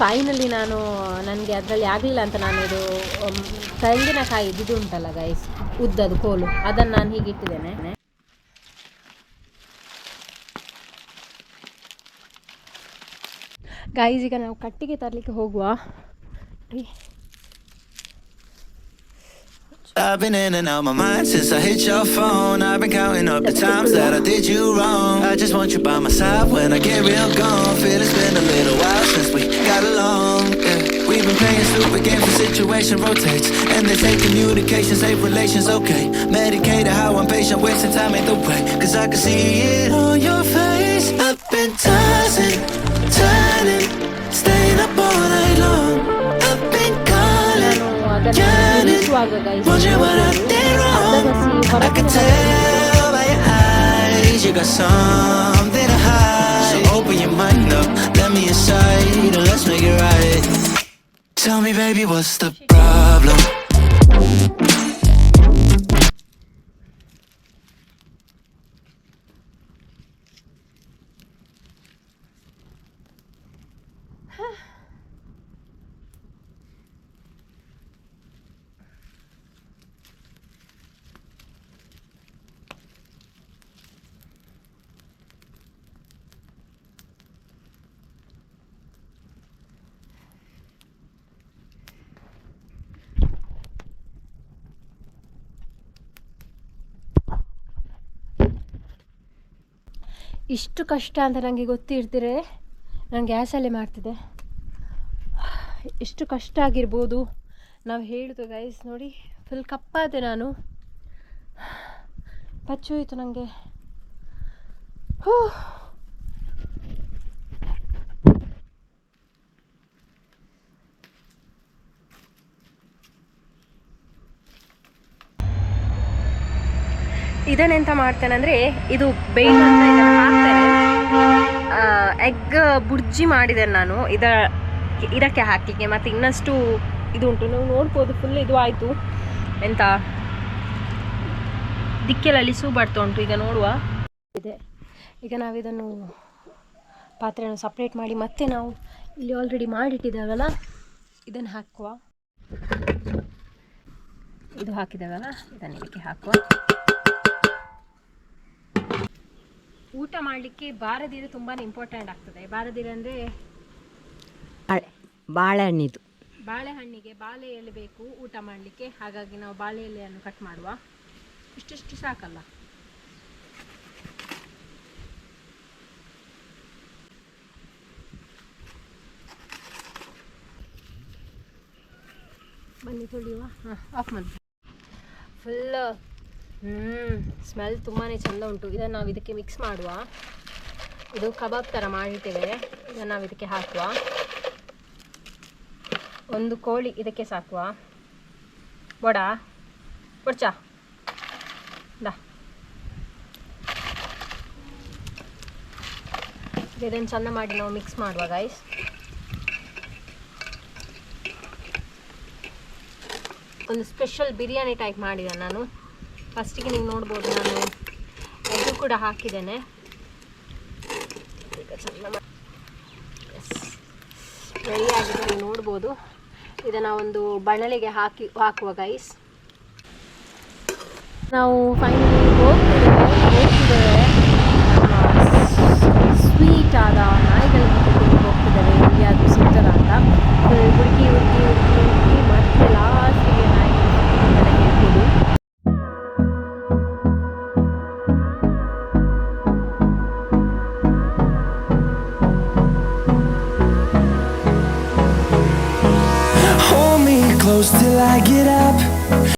Finally ನಾನು, ನನಗೆ ಅದರಲ್ಲಿ ಆಗಲಿಲ್ಲ ಅಂತ ನಾನು ಇದು ತೆಂಗಿನಕಾಯಿ ಇದು ಉಂಟಲ್ಲ ಗೈಸ್ ಉದ್ದದು ಕೋಲು, ಅದನ್ನು ನಾನು ಹೀಗೆ ಇಟ್ಟಿದ್ದೇನೆ. ಗೈಸ್ ಈಗ ನಾವು ಕಟ್ಟಿಗೆ ತರಲಿಕ್ಕೆ ಹೋಗುವ. I've been in and out my mind since I hit your phone. I've been counting up the times that I did you wrong. I just want you by my side when I get real gone. Feel it's been a little while since we got along. Yeah. We've been playing stupid games, the situation rotates. And they say communication, save relations, okay. Medicated how I'm patient, wasting time ain't the way. Cause I can see it on your you got something to hide. So open your mind up, let me inside, and let's make it right. Tell me, baby, what's the problem? ಇಷ್ಟು ಕಷ್ಟ ಅಂತ ನನಗೆ ಗೊತ್ತಿರ್ತಿರೆ ನಾನು ಗ್ಯಾಸಲ್ಲೇ ಮಾಡ್ತಿದ್ದೆ. ಎಷ್ಟು ಕಷ್ಟ ಆಗಿರ್ಬೋದು. ನಾವು ಹೇಳುದು ಗೈಸ್ ನೋಡಿ ಫುಲ್ ಕಪ್ಪಾದೆ ನಾನು. ಪಚ್ಚೋಯಿತು ನನಗೆ ಹೂ. ಇದನ್ನೆಂತ ಮಾಡ್ತೇನೆ ಅಂದರೆ ಇದು ಬೇಯ ಅಂತ ಎಗ್ ಬುರ್ಜಿ ಮಾಡಿದೆ ನಾನು. ಇದ ಇದಕ್ಕೆ ಹಾಕಲಿಕ್ಕೆ ಮತ್ತು ಇನ್ನಷ್ಟು ಇದು ಉಂಟು. ನೀವು ನೋಡ್ಬೋದು ಫುಲ್ ಇದು ಆಯಿತು. ಎಂತ? ದಿಕ್ಕೆಲಲ್ಲಿ ಸೂ ಬರ್ತಾ ಉಂಟು. ಈಗ ನೋಡುವ. ಇದೆ. ಈಗ ನಾವಿದನ್ನು ಪಾತ್ರೆಯನ್ನು ಸಪ್ರೇಟ್ ಮಾಡಿ ಮತ್ತೆ ನಾವು ಇಲ್ಲಿ ಆಲ್ರೆಡಿ ಮಾಡಿಟ್ಟಿದ್ದೇವಲ್ಲ ಇದನ್ನು ಹಾಕುವ. ಇದು ಹಾಕಿದ್ದೇವಲ್ಲ ಇದನ್ನು ಇದಕ್ಕೆ ಹಾಕುವ. ಊಟ ಮಾಡಲಿಕ್ಕೆ ಬಾರದಿರೆ ತುಂಬಾ ಇಂಪಾರ್ಟೆಂಟ್ ಆಗ್ತದೆ. ಬಾರದಿರೆ ಅಂದರೆ ಬಾಳೆ ಬಾಳೆಹಣ್ಣಿದು. ಬಾಳೆಹಣ್ಣಿಗೆ ಬಾಳೆ ಎಲೆ ಬೇಕು ಊಟ ಮಾಡಲಿಕ್ಕೆ. ಹಾಗಾಗಿ ನಾವು ಬಾಳೆ ಎಲೆಯನ್ನು ಕಟ್ ಮಾಡುವ. ಇಷ್ಟಿಷ್ಟು ಸಾಕಲ್ಲ. ಬನ್ನಿ ತೊಳೆಯುವ. ಹಾಂ ಆಫ್ ಮಾಡಿ ಫುಲ್ ಹ್ಞೂ ಸ್ಮೆಲ್ ತುಂಬಾ ಚೆಂದ ಉಂಟು. ಇದನ್ನು ನಾವು ಇದಕ್ಕೆ ಮಿಕ್ಸ್ ಮಾಡುವ. ಇದು ಕಬಾಬ್ ಥರ ಮಾಡಿರ್ತೇವೆ. ಇದನ್ನು ನಾವು ಇದಕ್ಕೆ ಹಾಕುವ. ಒಂದು ಕೋಳಿ ಇದಕ್ಕೆ ಸಾಕುವ. ಬಡ ಕೊಡ್ಚ. ದಾ. ಇದನ್ನು ಚೆಂದ ಮಾಡಿ ನಾವು ಮಿಕ್ಸ್ ಮಾಡುವ ಗೈಸ್ ಒಂದು ಸ್ಪೆಷಲ್ ಬಿರಿಯಾನಿ ಟೈಪ್ ಮಾಡಿದ ನಾನು. ಫಸ್ಟಿಗೆ ನೀವು ನೋಡ್ಬೋದು ನಾನು ಎಗ್ ಕೂಡ ಹಾಕಿದ್ದೇನೆ. ಈಗ ರೆಡಿ ಆಗಿದೆ, ನೀವು ನೋಡ್ಬೋದು. ಇದನ್ನು ಒಂದು ಬಣಲೆಗೆ ಹಾಕಿ ಹಾಕುವ ಗೈಸ್ ನಾವು finally close till I get up.